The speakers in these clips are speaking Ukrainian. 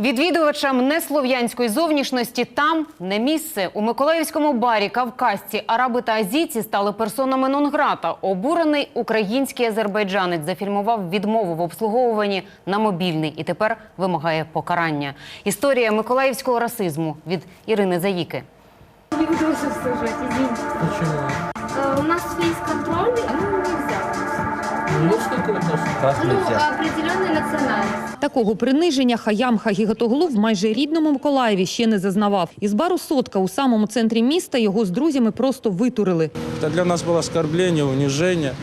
Відвідувачам неслов'янської зовнішності там не місце. У Миколаївському барі кавказці, араби та азійці стали персонами нон-грата. Обурений український азербайджанець зафільмував відмову в обслуговуванні на мобільний і тепер вимагає покарання. Історія миколаївського расизму від Ірини Заїки. Почему? Э, У нас фейс-контроль, ну, Такого приниження Хаям Хагігатоглу в майже рідному Миколаєві ще не зазнавав. Із бару «Сотка» у самому центрі міста його з друзями просто витурили. Это для нас было оскорбление, унижение.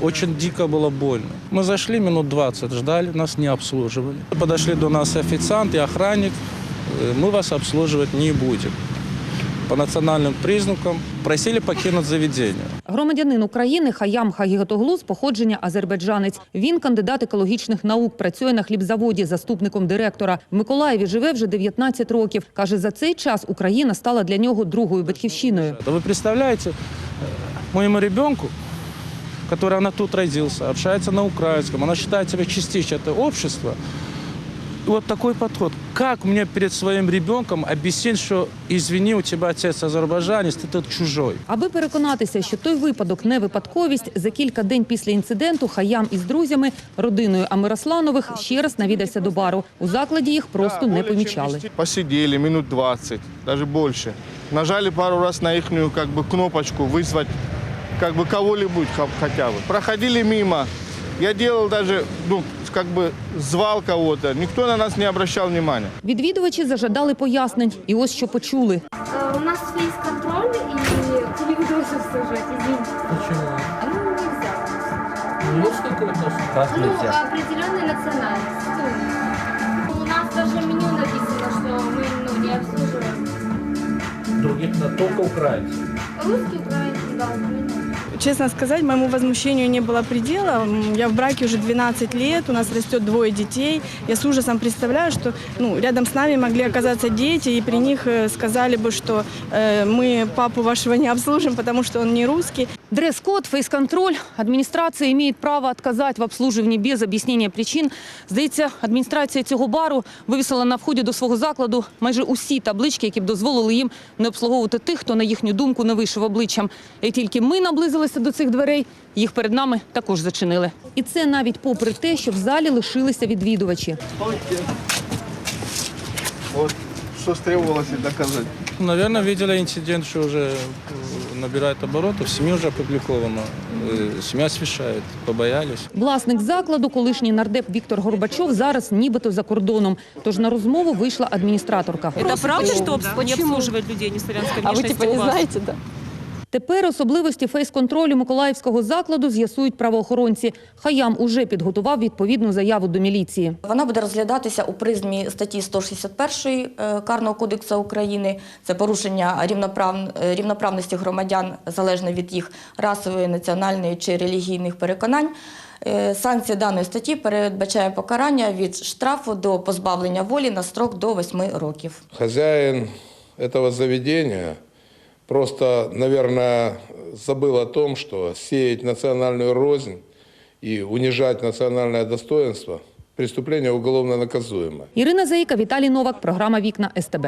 Очень дико было больно. Мы зашли минут 20, ждали, нас не обслуживали. Подошли до нас официант и охранник. Э, Мы вас обслуживать не будем. По национальным признакам просили покинуть заведение. Громадянин України Хаям Хагігатоглу з походження азербайджанець. Він кандидат екологічних наук, працює на хлібзаводі заступником директора. В Миколаєві живе вже 19 років. Каже, за цей час Україна стала для нього другою батьківщиною. Да Вы представляете, э, моему ребенку, который она тут родился, общается на украинском, она считает себя частичью этого общества. И вот такой подход. Как мне перед своим ребенком объяснить, что извини, у тебя отец азербайджанец, ты тут чужой? Аби переконатися, що той випадок не випадковість, за кілька день після інциденту Хаям із друзями, родиною Амиросланових, ще раз навідався до бару. У закладі їх просто не помічали. Посидели минут 20, даже больше. Нажали пару раз на их как бы, кнопочку вызвать как бы кого-нибудь ха- хотя бы. Проходили мимо. Я делал даже, ну, как бы звал кого-то. Никто на нас не обращал внимания. Відвідувачі зажадали пояснень. І ось що почули. Э, У нас фейс-контроль и не буду служить, извините. Почему? Ну, нельзя. Ну, есть какой-то Как Ну, нельзя? определенная национальность. Ну, У нас даже меню написано, что мы ну, не обслуживаем. других, на только украинцев. Русский, украинский, да, украинский. Честно сказать, моему возмущению не было предела. М, Я в браке уже 12 лет, у нас растет двое детей. Я с ужасом представляю, что ну, рядом с нами могли оказаться дети, и при них э, сказали бы, что э, мы папу вашего не обслужим, потому что он не русский. Дрес-код, фейс-контроль. Адміністрація имеет право отказать в обслуживанні без об'яснення причин. Здається, адміністрація цього бару вивісила на вході до свого закладу майже усі таблички, які б дозволили їм не обслуговувати тих, хто, на їхню думку, не вийшов обличчям. І тільки ми наблизилися до цих дверей, їх перед нами також зачинили. І це навіть попри те, що в залі лишилися відвідувачі. Вот что требовалось доказать. Наверное, видели инцидент, что уже э, набирает обороты. В СМИ уже опубликовано. Э, Семья освещает. Побоялись. Власник закладу, колишній нардеп Віктор Горбачов, зараз нібито за кордоном. Тож на розмову вийшла адміністраторка. Это правда, что обс- не обслуживает людей неславянской А внешности у вас? да? Тепер особливості фейс-контролю Миколаївського закладу з'ясують правоохоронці. Хаям уже підготував відповідну заяву до міліції. Вона буде розглядатися у призмі статті 161 е, Карного кодексу України. Це порушення рівноправ- е, рівноправності громадян залежно від їх расової, національної чи релігійних переконань. Е, Санкція даної статті передбачає покарання від штрафу до позбавлення волі на строк до 8 років. Хозяин этого заведения просто, наверное, забыл о том, что сеять национальную рознь и унижать национальное достоинство – преступление уголовно наказуемое. Ірина Заїка, Віталій Новак, програма Вікна СТБ.